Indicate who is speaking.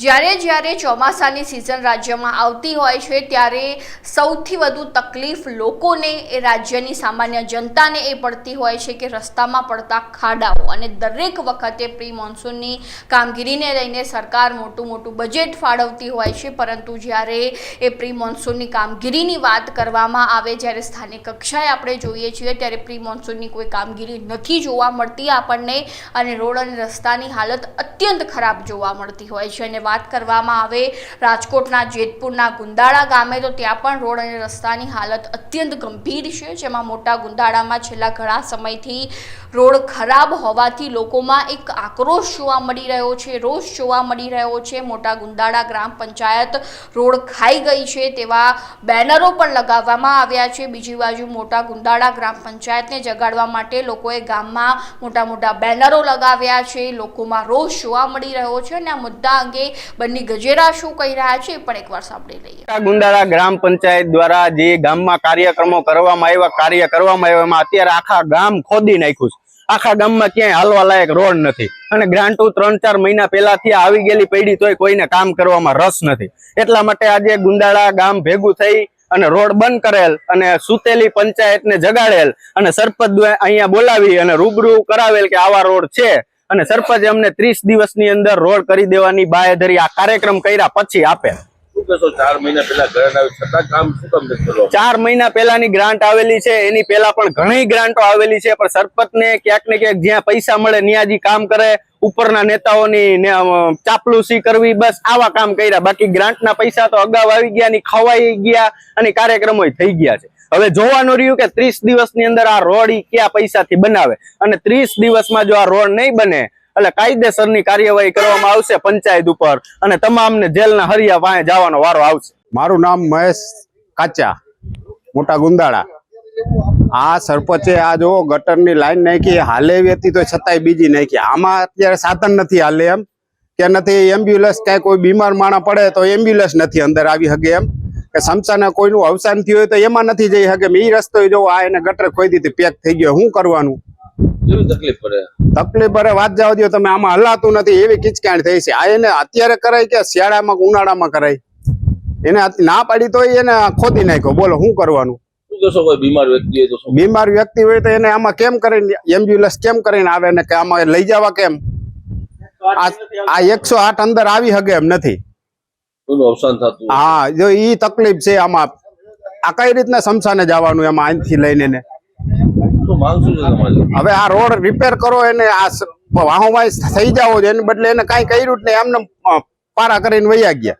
Speaker 1: જ્યારે જ્યારે ચોમાસાની સિઝન રાજ્યમાં આવતી હોય છે, ત્યારે સૌથી વધુ તકલીફ લોકોને એ રાજ્યની સામાન્ય જનતાને એ પડતી હોય છે કે રસ્તામાં પડતા ખાડાઓ. અને દરેક વખતે પ્રી મોન્સૂનની કામગીરીને લઈને સરકાર મોટું મોટું બજેટ ફાળવતી હોય છે, પરંતુ જ્યારે એ પ્રી મોન્સૂનની કામગીરીની વાત કરવામાં આવે, જ્યારે સ્થાનિક કક્ષાએ આપણે જોઈએ છીએ, ત્યારે પ્રી મોન્સૂનની કોઈ કામગીરી નથી જોવા મળતી આપણને અને રોડ અને રસ્તાની હાલત અત્યંત ખરાબ જોવા મળતી હોય છે. અને વાત કરવામાં આવે. રાજકોટના જેતપુરના ગુંદાળા ગામે તો ત્યાં પણ રોડ અને રસ્તાની હાલત અત્યંત ગંભીર છે, જેમાં મોટા ગુંદાળામાં છેલ્લા ઘણા સમયથી રોડ ખરાબ હોવાથી લોકોમાં એક આક્રોશ જોવા મળી રહ્યો છે, રોષ જોવા મળી રહ્યો છે. મોટા ગુંદાળા ગ્રામ પંચાયત રોડ ખાઈ ગઈ છે તેવા બેનરો પણ લગાવવામાં આવ્યા છે. બીજી બાજુ મોટા ગુંદાળા ગ્રામ પંચાયતને જગાડવા માટે લોકોએ ગામમાં મોટા મોટા બેનરો લગાવ્યા છે. લોકોમાં રોષ જોવા મળી રહ્યો છે અને આ મુદ્દા અંગે બંને ગજેરા શું કહી રહ્યા છે પણ એકવાર સાંભળી લઈએ.
Speaker 2: ગુંડાળા ગ્રામ પંચાયત દ્વારા જે ગામમાં કાર્યક્રમો કરવામાં આવ્યા, કાર્ય કરવામાં આવ્યા એમાં અત્યારે આખા ગામ ખોદી નાખ્યું છે. આખા ગામમાં ક્યાંય હાલવા લાયક રોડ નથી. અને ગ્રાન્ટો ત્રણ ચાર મહિના પહેલાથી આવી ગયેલી પડી તોય કોઈને કામ કરવામાં રસ નથી. એટલા માટે આજે ગુંદાળા ગામ ભેગું થઈ અને રોડ બંધ કરેલ અને સુતેલી પંચાયતને જગાડેલ અને સરપંચ અહીંયા બોલાવી અને રૂબરૂ કરાવેલ કે આવા રોડ છે. અને સરપંચે અમને ત્રીસ દિવસની અંદર રોડ કરી દેવાની બાહેધરી આ કાર્યક્રમ કર્યા પછી આપે.
Speaker 3: ચાર મહિના
Speaker 2: પહેલાની ગ્રાન્ટ આવેલી છે એની પહેલા પણ ઘણી ગ્રાન્ટો આવેલી છે પણ સરપંચને ક્યાંક ને ક્યાંક જ્યાં પૈસા મળે ન્યાજી કામ કરે. ઉપરના નેતાઓની ને, ચાપલુસી કરવી બસ આવા કામ કર્યા. બાકી ગ્રાન્ટના પૈસા તો અગાઉ આવી ગયા ની ખવાઈ ગયા અને કાર્યક્રમો થઈ ગયા છે. હવે જોવાનું રહ્યું કે ત્રીસ દિવસની અંદર આ રોડ ઈ કયા પૈસાથી બનાવે? અને ત્રીસ દિવસમાં જો આ રોડ નહીં બને, એટલે કાયદેસરની કાર્યવાહી કરવામાં આવશે પંચાયત ઉપર અને તમામને જેલના હરિયા પાસે જવાનો વારો આવશે.
Speaker 4: મારું નામ મહેશ કાચા, મોટા ગુંદાળા. આ સરપંચે આ જો ગટરની લાઈન નાખી, હાલે એવી હતી તો છતાંય બીજી નાખી. આમાં અત્યારે સાધન નથી હાલે એમ. કે નથી એમ્બ્યુલન્સ ક્યાંય કોઈ બીમાર માણસ પડે તો એમ્બ્યુલન્સ નથી અંદર આવી શકે એમ. કે સમસાને કોઈનું અવસાન થયું હોય તો એમાં નથી જઈ શકે. એ રસ્તો જો આ એને ગટર ખોઈ દીધી પેક થઈ ગયો. શું કરવાનું?
Speaker 3: તકલીફ પડે.
Speaker 4: તકલીફ વાત જવા દો તમે આમાં હલાતું નથી. એવી કિચકાણ થઈ છે. આ એને અત્યારે કરાય કે શિયાળામાં કે ઉનાળામાં કરાય? એને ના પાડી તો એને ખોદી નાખ્યો. બોલો શું કરવાનું?
Speaker 3: બીમાર વ્યક્તિ હોય તો શું?
Speaker 4: બીમાર વ્યક્તિ હોય તો એને આમાં કેમ કરીને એમ્બ્યુલન્સ કેમ કરીને આવે ને કે આમાં લઈ જવા કેમ? આ આ એકસો આઠ અંદર આવી શકે એમ નથી.
Speaker 3: અવસાન થતું
Speaker 4: હા જો ઈ તકલીફ છે આમાં. આ કઈ રીતના સમસાને જવાનું એમાં અહીંથી લઈને ને? હવે આ રોડ રિપેર કરો એને આ વાહો વાહોમાં થઈ જાવો છે એને બદલે એને કાંઈ કર્યું જ નહીં. એમને પારા કરીને વૈયા ગયા.